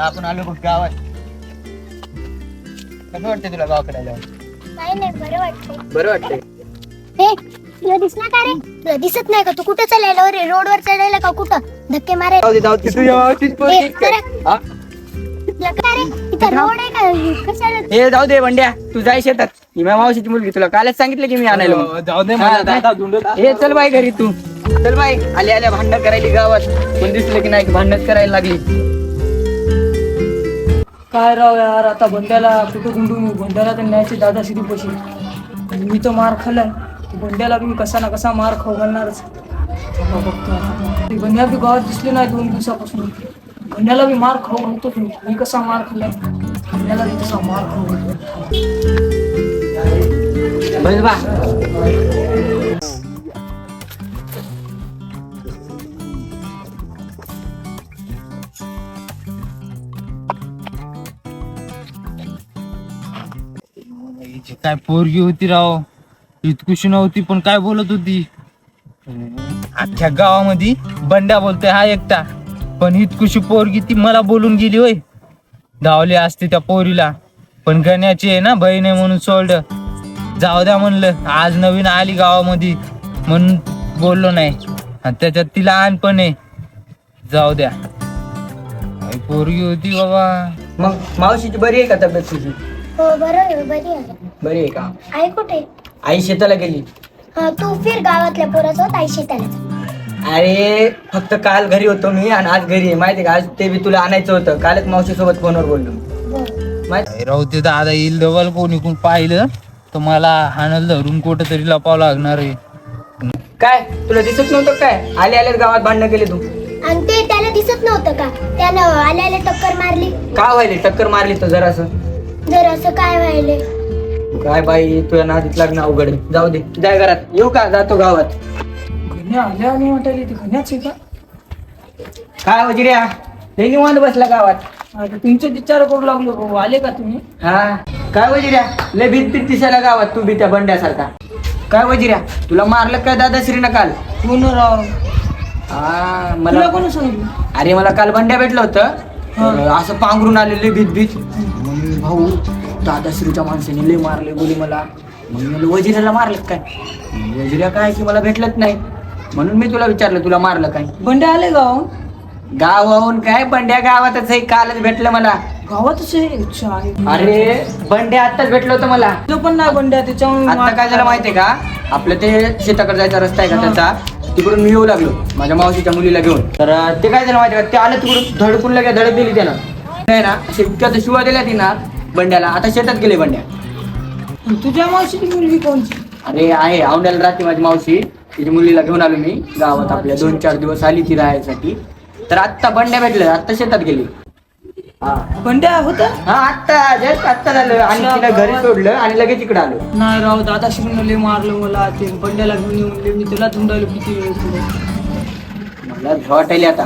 आता आपण आलो बघ गावात. कसं वाटतंय तुला गावाकडे आल्यावर? नाही नाही बरं वाटतं बरं वाटतंय. हे तुला दिसला का रे? तुला दिसत नाही का? तू कुठं चाललेला? रे रोडवर चढायला का कुठं? धक्के मारे. जाऊ दे जाऊ दे. तुझ्या मावशीच पोरगी ए, काय? हा? तुला का रे? इथं रोड आहे का? कशाला? हे जाऊ दे बंड्या. तू जाय शेतात. ही माझ्या मावशीची मुलगी. तुला कालच सांगितलं की मी आणायला म्हणून. जाऊ दे हा. दादा धुंडत हे चल बाई घरी तू. चल बाई. आल्या आल्या भांडण करायली गावात. पण दिसलं की नाही की भांडणच करायला लागली. काय राव यार आता बंड्याला कुठं गुंडून मी बंड्याला तर न्यायचे दादा सिरी पशी. मी तर मार खाल्लाय. बंड्याला बी कसा ना कसा मार खाऊ घालणारच. बघतो बंड्या बी गावात दिसले नाही दोन दिवसापासून. बंड्याला बी मार खाऊ घालतो मी. मी कसा मार खाल्लाय? बंड्याला बी कसा मार खाऊ घालतो. काय पोरगी होती राव. इतकुशी नव्हती पण काय बोलत होती? अख्ख्या गावामध्ये बंड्या बोलतोय हा एकटा. पण इतकुशी पोरगी ती मला बोलून गेली होय. धावली असते त्या पोरीला. पण गण्याची आहे ना बहीण आहे म्हणून सोडलं. जाऊ द्या म्हणलं आज नवीन आली गावामध्ये म्हणून बोललो नाही. आणि त्याच्यात तिला आण पण आहे. जाऊ द्या. काय पोरगी होती बाबा. मग मावशीची बरी आहे का तब्येत तुझी? हो बरं आहे, बरी आहे. बरी आहे का? आई कुठे? आई शेताला गेली. हा तू फिर गावातल्या पोरासोबत आई शेताला. अरे फक्त काल घरी होतो मी आणि आज घरी आहे. माहिती का? आज ते बी तुला आणायचं होतं. कालच मावशी सोबत फोनवर बोललो. माहिती राहू ते दादा येईल डबल कोणी कोण पाहिलं तर मला हाणल धरून कुठं तरी लपावं लागणार आहे. काय? तुला दिसत नव्हतं काय? आले आले गावात भांडणं केले तू. आणि ते त्याला दिसत नव्हतं का? त्यानं आल्या टक्कर मारली. का व्हायले? टक्कर मारली तर जरासं. जर असं काय व्हायले? काय बाई तुझ्या नादीत लागणं अवघड आहे. जाऊ दे. जाय घरात. येऊ का? जातो गावात. घन्या आल्या आणि वाटायला ते घन्याच आहे का? काय वजिऱ्या लय निवांत बसला गावात. आता तुमचे विचार करू लागलो भाऊ. आले का तुम्ही? हा. काय वजिऱ्या लय भीत भीत दिसायला गावात तू बी त्या बंड्यासारखा. काय वजिऱ्या तुला मारलं काय दादा श्रीनं काल? कोण राव? हा तुला मला कोण सांगितलं? अरे मला काल बंड्या भेटलं होतं. हा. तर असं पांघरून आलेले भीत भीत मग भाऊ दादाश्रीच्या माणसाने लय मारले बोली मला. मग मी म्हणलं, वजिऱ्याला मारलं काय? वजिऱ्या काय की मला भेटलंच नाही. म्हणून मी तुला विचारलं तुला मारलं काय? बंड्या आले गाव? गावाहून काय? बंड्या गावातच आहे कालच भेटलं मला. गावातच आहे? अच्छा आहे. अरे बंड्या आत्ताच भेटलं होतं मला. तो पण नाही बंड्या त्याच्यामुळे आता काय झालं माहितीये का? आपलं ते शेताकडे जायचा रस्ता आहे का. त्याचा? तिकडून मी येऊ लागलो माझ्या मावशीच्या मुलीला घेऊन. तर अं, ते काय झालं माहितीये का? ते आलं तिकडून धडकून लगे धडक दिली त्यानं. नाही ना शेतक्याचं शिवा दिल्या ती ना बंड्याला. आता शेतात गेले बंड्या. तुझ्या मावशीची मुलगी कोणची? अरे आहे. औंड्याला राहते माझी मावशी. तिच्या मुलीला घेऊन आलो मी गावात. आपल्या दोन चार दिवस आली ती राहायसाठी. तर आत्ता बंड्या भेटलं आत्ता शेतात गेली. हा. बंड्या होता हा आत्ता जस्ट आत्ता झालं. आणि तिला घरी सोडलं आणि लगेच इकडे आलो. नाही राव दादा शिकून मारलं मला. ते बंड्याला घेऊन येऊन लय मी त्याला धुंडायलो किती वेळ मला भीती वाटायली आता.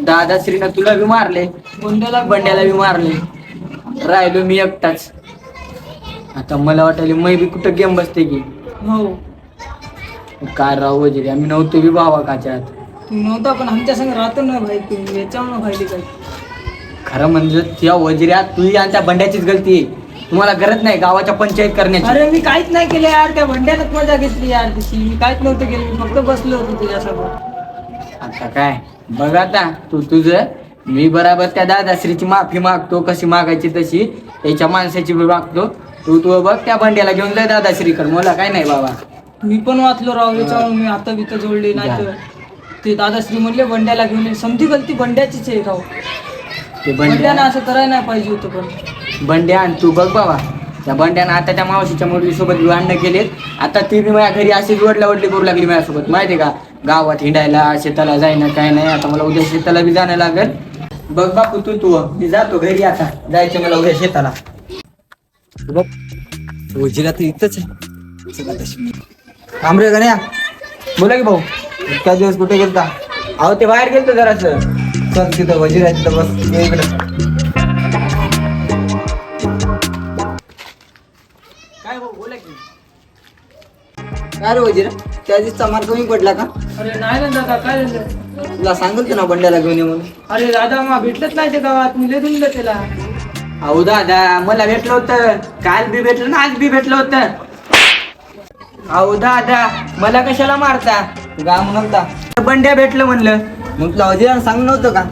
दादा श्रीनं तुला बी मारले. बंड्याला बंड्याला बी मारले. राहिलो मी एकटाच. आता मला वाटायले मै बी कुठं गेम बसते की? हो. काय राव वजिरे आम्ही नव्हतो बी भावा काच्यात. तू नव्हता पण आमच्या संग राहतो ना भाई तू याच्यामुळे भाई काय खरं म्हणजे त्या वजिऱ्या तुझी आणि त्या बंड्याचीच गलती आहे. तुम्हाला गरज नाही गावाच्या पंचायत करण्याची. अरे मी काहीच नाही केलं यार त्या बंड्यानंच मजा घेतली यार तशी मी काहीच नव्हतं केलं मी फक्त बसलो होतो तुझ्यासोबत आता काय? बघ आता तू तुझं मी बराबर त्या दादाश्रीची माफी मागतो कशी मागायची तशी. त्याच्या माणसाची बी मागतो. तू तू बघ त्या बंड्याला घेऊन जाय दादाश्रीकडे. मला काय नाही बाबा. मी पण वाचलो राव मी आता बित जोडले नाही तर ते दादाश्री म्हणले बंड्याला घेऊन ये. समधी गलती बंड्याचीच आहे राव. ते बंड्यानं बंड्या असं करायला नाही पाहिजे होतं पण. बंड्या आणि तू बघ बाबा. त्या बंड्यानं आता त्या मावशीच्या मुलीसोबत भांडणं केलेत. आता ती बी माझ्या घरी अशीच वडला वडली करू लागली माझ्यासोबत. माहिती का? गावात हिंडायला शेताला जायना काय नाही. आता मला उद्या शेताला बी जाणं लागेल. बघ बापू तू तू. मी जातो घरी आता. जायचं मला उद्या शेताला. बघ. वजिरा तर इथंच आहे. थांबरे गण्या. बोला की भाऊ. इतका दिवस कुठे गेलता? अहो ते बाहेर गेलतो जरासं. चल तिथं वजिरा तिथं बस. ये इकडं. काय भाऊ बोला की. काय रे वजीर त्या दिवसचा मार्क कमी पडला का? अरे नाही ना दादा काय झालं? तुला सांगितलं ना बंड्याला घेऊन ये म्हणून. अरे दादा मग भेटलंच नाही ते गावात मी लय दिलं त्याला. अहो दादा मला भेटलं होतं. काल बी भेटलं ना आज बी भेटलं होतं. अहो दादा मला कशाला मारता? गा म्हणता बंड्या भेटलं म्हणलं. मग तुला वजीरानं सांग नव्हतं का?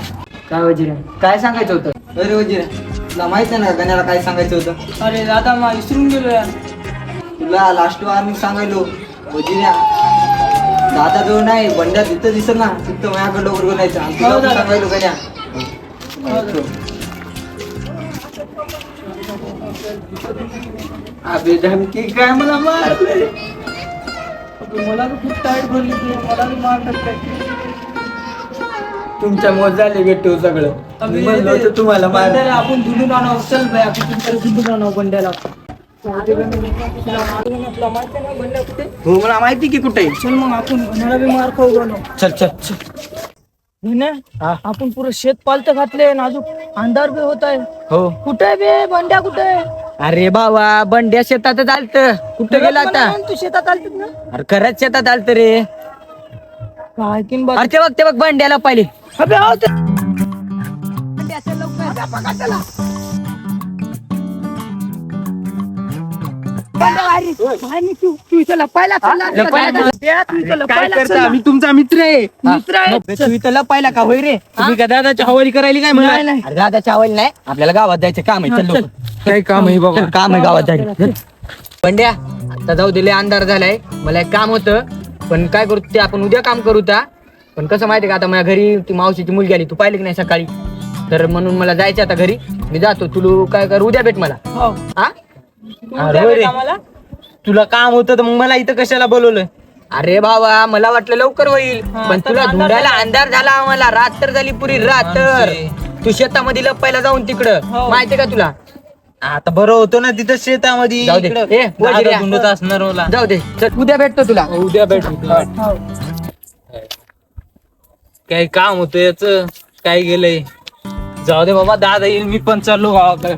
काय वजीर काय सांगायचं होतं? अरे वजीर तुला माहीत आहे ना गण्याला काय सांगायचं होतं? अरे दादा मग विसरून गेलो यार तुला लास्ट वार सांगायलो दादा जवळ नाही बंड्या तिथं दिसत ना तिथं माझ्याकडे लवकर बोलायचं आणि तुला पण दादा. सांगायलो गण्या अबे धमकी काय मला मारले मला खूप टाईट ती मला तुमच्या मोज झाले भेटतो सगळं. मी म्हणलं होतं तुम्हाला मार. बंड्याला आपण धुडून आणावं. चल बाय आपण तुमच्याकडे धुडून आणावं बंड्याला. बंड्या हो मला माहिती की कुठे चल मग आपण बी मार खाऊ घालू चल चल चल. आपण पुरं शेत पालत घातले अजून अंधार बी होत आहे. हो. कुठे बे बंड्या कुठे? अरे बाबा बंड्या शेतात आलत. कुठं गेला आता? तू शेतात आलतीस ना. अरे खरंच शेतात आलत रे. काय किन बघ अरे ते बघ ते बघ बंड्याला पाहिले. अबे, आहो ते- काय करता? मी तुमचा मित्र आहे. मित्र आहे. तू इथं लपायला का होय रे? तुम्ही का दादाच्या हवाली करायली काय म्हणा? अरे दादाच्या आवड नाही. आपल्याला गावात जायचं काम आहे. चल लवकर. काय काम आहे बाबा काम आहे गावात जायचं. पंड्या आता जाऊ दिले अंधार झालाय. मला एक काम होतं. पण काय करू ते आपण उद्या काम करू त्या पण कसं माहितीये का? आता माझ्या घरी ती मावशीची मुलगी आली. तू पाहिली की नाही सकाळी. तर म्हणून मला जायचं आता घरी. मी जातो. तुला काय कर उद्या भेट मला. हो. हा अरे रे. तुला काम होतं तर मग मला इथं कशाला बोलवलं? अरे बाबा मला वाटलं लवकर होईल. हा, पण तर तुला अंधार धुंडायला अंधार झाला आम्हाला. रात्र झाली पुरी रात्र माणसे. तू शेतामध्ये लपायला जाऊन तिकडं. हो. माहितीये का तुला? आता बरं होतं ना तिथं शेतामध्ये जाऊ दे. इकडं. ए, दादा वजिऱ्या. धुंडत असणार मला. जाऊ दे. चल उद्या भेटतो तुला. उद्या भेट हो. काय काम होतं याच? काय गेलंय? जाऊ दे बाबा दादा येईल मी पण चाललो गावाकडे.